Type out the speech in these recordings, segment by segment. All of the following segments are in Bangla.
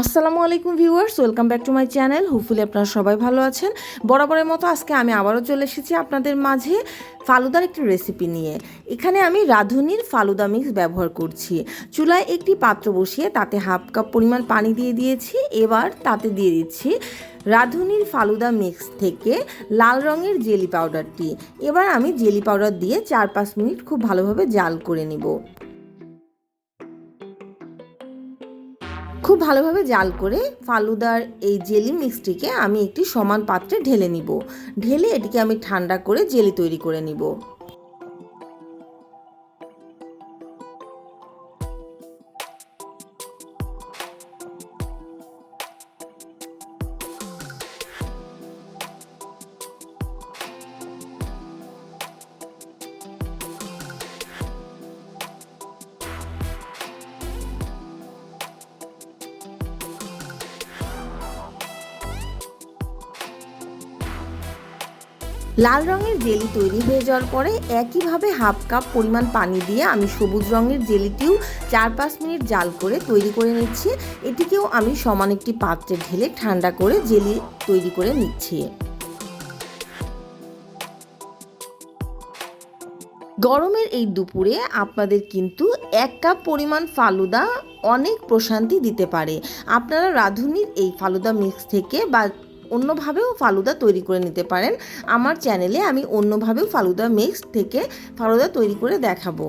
আসসালামু আলাইকুম viewers, welcome back to my channel. Hopefully আপনারা সবাই ভালো আছেন। বরাবরের মতো আজকে আমি আবারও চলে এসেছি আপনাদের মাঝে ফালুদার একটি রেসিপি নিয়ে। এখানে আমি রাঁধুনির ফালুদা মিক্স ব্যবহার করছি। চুলায় একটি পাত্র বসিয়ে তাতে হাফ কাপ পরিমাণ পানি দিয়ে দিয়েছি। এবার তাতে দিয়ে দিচ্ছি রাঁধুনির ফালুদা মিক্স থেকে লাল রঙের জেলি পাউডারটি এবার আমি জেলি পাউডার দিয়ে চার পাঁচ মিনিট খুব ভালোভাবে জাল করে নিব। খুব ভালোভাবে জাল করে ফালুদার এই জেলি মিক্সটিকে আমি একটি সমান পাত্রে ঢেলে নিব। ঢেলে এটিকে আমি ঠান্ডা করে জেলি তৈরি করে নিব। লাল রঙের জেলি তৈরি হয়ে যাওয়ার পরে একইভাবে হাফ কাপ পরিমাণ পানি দিয়ে আমি সবুজ রঙের জেলিটিও চার পাঁচ মিনিট জাল করে তৈরি করে নিচ্ছি। এটিকেও আমি সমান একটি পাত্রে ঢেলে ঠান্ডা করে জেলি তৈরি করে নিচ্ছি। গরমের এই দুপুরে আপনাদের কিন্তু এক কাপ পরিমাণ ফালুদা অনেক প্রশান্তি দিতে পারে। আপনারা রাঁধুনির এই ফালুদা মিক্স থেকে বা অন্যভাবেও ফালুদা তৈরি করে নিতে পারেন। আমার চ্যানেলে আমি অন্যভাবেও ফালুদা মিক্স থেকে ফালুদা তৈরি করে দেখাবো।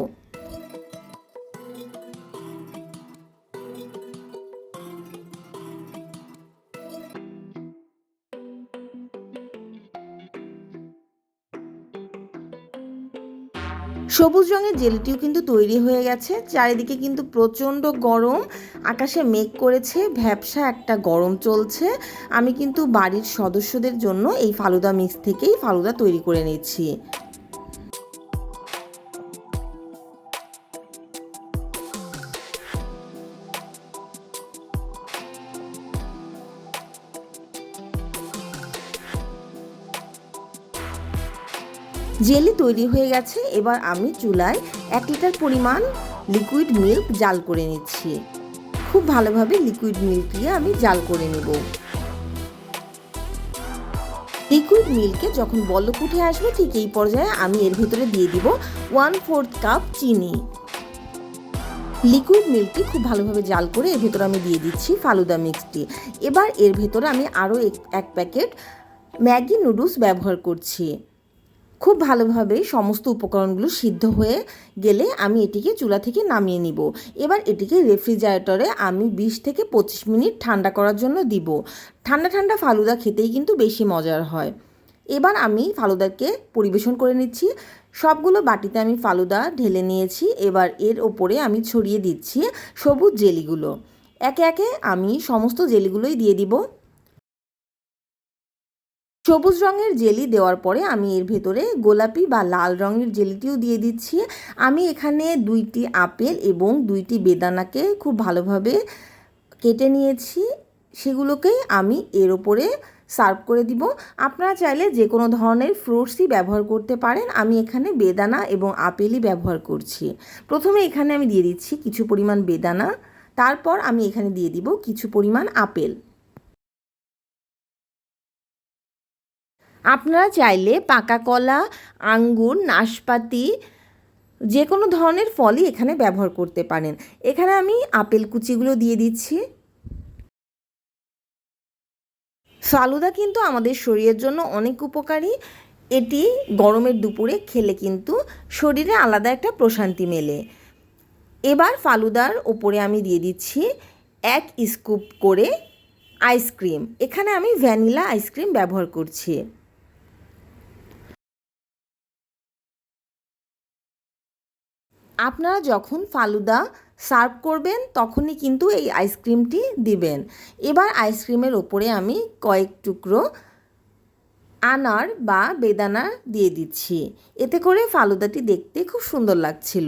সবুজ রঙের জেলিটিও কিন্তু তৈরি হয়ে গেছে। চারিদিকে কিন্তু প্রচণ্ড গরম। আকাশে মেঘ করেছে, ভ্যাবসা একটা গরম চলছে। আমি কিন্তু বাড়ির সদস্যদের জন্য এই ফালুদা মিক্স থেকেই ফালুদা তৈরি করে নিচ্ছি। জেলি তৈরি হয়ে গেছে। এবার আমি চুলায় এক লিটার পরিমাণ লিকুইড মিল্ক জাল করে নিচ্ছি। খুব ভালোভাবে লিকুইড মিল্ক দিয়ে আমি জাল করে নেব। লিকুইড মিল্কে যখন বলক উঠে আসবে, ঠিক এই পর্যায়ে আমি এর ভেতরে দিয়ে দিব ওয়ান ফোর্থ কাপ চিনি লিকুইড মিল্কটি খুব ভালোভাবে জাল করে এর ভেতরে আমি দিয়ে দিচ্ছি ফালুদা মিক্সটি। এবার এর ভেতরে আমি আরও এক প্যাকেট ম্যাগি নুডলস ব্যবহার করছি। খুব ভালোভাবে সমস্ত উপকরণগুলো সিদ্ধ হয়ে গেলে আমি এটিকে চুলা থেকে নামিয়ে নিব। এবার এটিকে রেফ্রিজারেটরে আমি বিশ থেকে পঁচিশ মিনিট ঠান্ডা করার জন্য দিব। ঠান্ডা ঠান্ডা ফালুদা খেতেই কিন্তু বেশি মজার হয়। এবার আমি ফালুদাকে পরিবেশন করে নিচ্ছি। সবগুলো বাটিতে আমি ফালুদা ঢেলে নিয়েছি। এবার এর ওপরে আমি ছড়িয়ে দিচ্ছি সবুজ জেলিগুলো। একে একে আমি সমস্ত জেলিগুলোই দিয়ে দিব। সবুজ রঙের জেলি দেওয়ার পরে আমি এর ভেতরে গোলাপি বা লাল রঙের জেলিটিও দিয়ে দিচ্ছি। আমি এখানে দুইটি আপেল এবং দুইটি বেদানাকে খুব ভালোভাবে কেটে নিয়েছি। সেগুলোকেই আমি এর ওপরে সার্ভ করে দিব। আপনারা চাইলে যে কোনো ধরনের ফ্রুটসই ব্যবহার করতে পারেন। আমি এখানে বেদানা এবং আপেলই ব্যবহার করছি। প্রথমে এখানে আমি দিয়ে দিচ্ছি কিছু পরিমাণ বেদানা। তারপর আমি এখানে দিয়ে দিব কিছু পরিমাণ আপেল। আপনারা চাইলে পাকা কলা, আঙ্গুর, নাশপাতি যে কোনো ধরনের ফলই এখানে ব্যবহার করতে পারেন। এখানে আমি আপেল কুচিগুলো দিয়ে দিচ্ছি। ফালুদা কিন্তু আমাদের শরীরের জন্য অনেক উপকারী। এটি গরমের দুপুরে খেলে কিন্তু শরীরে আলাদা একটা প্রশান্তি মেলে। এবার ফালুদার ওপরে আমি দিয়ে দিচ্ছি এক স্কুপ করে আইসক্রিম। এখানে আমি ভ্যানিলা আইসক্রিম ব্যবহার করছি। আপনারা যখন ফালুদা সার্ভ করবেন, তখনই কিন্তু এই আইসক্রিমটি দিবেন। এবার আইসক্রিমের ওপরে আমি কয়েক টুকরো আনার বা বেদানা দিয়ে দিচ্ছি। এতে করে ফালুদাটি দেখতে খুব সুন্দর লাগছিল।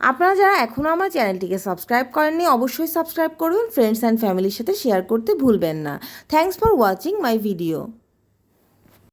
আপনারা যারা এখনও আমার চ্যানেলটিকে সাবস্ক্রাইব করেননি, অবশ্যই সাবস্ক্রাইব করুন। ফ্রেন্ডস অ্যান্ড ফ্যামিলির সাথে শেয়ার করতে ভুলবেন না। Thanks for watching my video